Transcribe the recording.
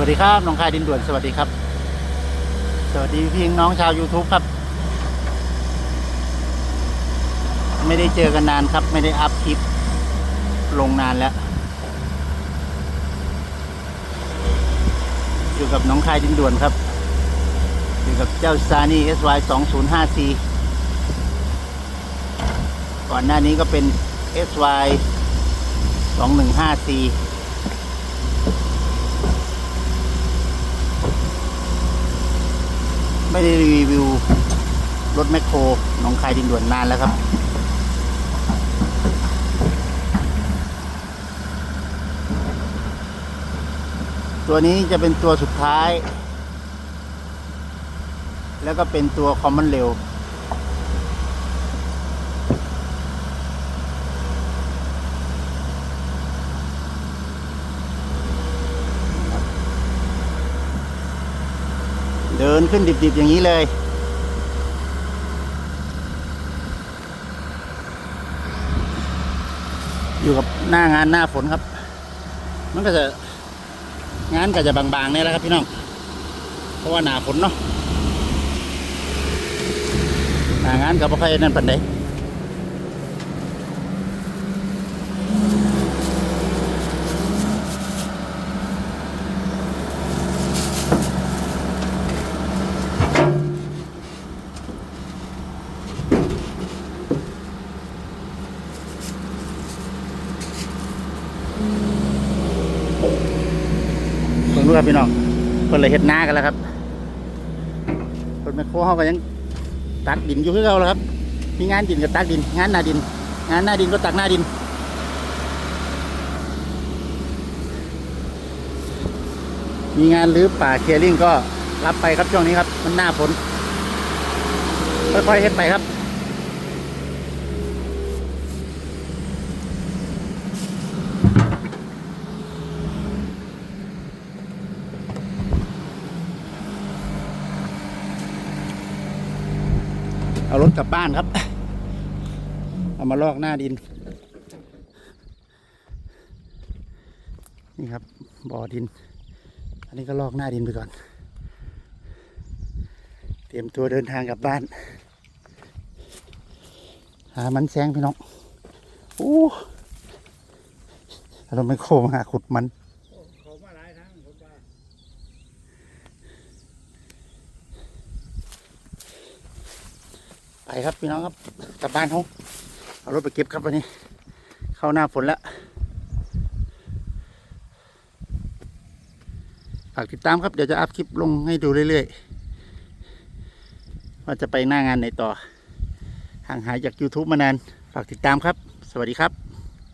วัสดีครับน้องคายดินด่วนสวัสดีครับ สวัสดีพี่น้องชาว YouTube ครับ ไม่ได้เจอกันนานครับ ไม่ได้อัพคลิป ลงนานแล้ว อยู่กับน้องคายดินด่วนครับ อยู่กับเจ้าซานี่ SY 2 0 5 C ก่อนหน้านี้ก็เป็น SY 2 1 5 C ไม่ได้รีวิวรถแมคโครหนองคายดินด่วนนานแล้วครับ ตัวนี้จะเป็นตัวสุดท้าย แล้วก็เป็นตัวคอมมอนเร็ว เดินขึ้นดิบๆอย่างนี้เลยอยู่กับหน้างานหน้าฝนครับ มันก็จะงานก็จะบางๆเนี่ยแหละครับพี่น้อง เพราะว่าหนาฝนเนาะหนางานกับพ่อใครนั่นปันได เพิ่งรู้ครับพี่น้องเพิ่นเลยเฮ็ดนากันแล้วครับเพิ่นแมคโครเขาก็ยังตักดินอยู่คือเก่าแล้วครับ มีงานดินก็ตักดิน งานหน้าดิน งานหน้าดินก็ตักหน้าดินมีงานรื้อป่าเคลียร์ลิงก็รับไปครับช่วงนี้ครับ มันหน้าฝนค่อยๆเฮ็ดไปครับ เอารถกลับบ้านครับ เอามาลอกหน้าดิน นี่ครับบ่อดิน อันนี้ก็ลอกหน้าดินไปก่อน เตรียมตัวเดินทางกลับบ้าน หามันแซงพี่น้องโอ้เราไม่โคมาหาขุดมัน เขามาหลายทางผมว่า ไปครับพี่น้องครับกลับบ้านเขาเอารถไปเก็บครับวันนี้ เข้าหน้าฝนแล้วฝากติดตามครับเดี๋ยวจะอัพคลิปลงให้ดูเรื่อยๆ ว่าจะไปหน้างานไหนต่อห่างหายจาก YouTube มานาน ฝากติดตามครับ สวัสดีครับ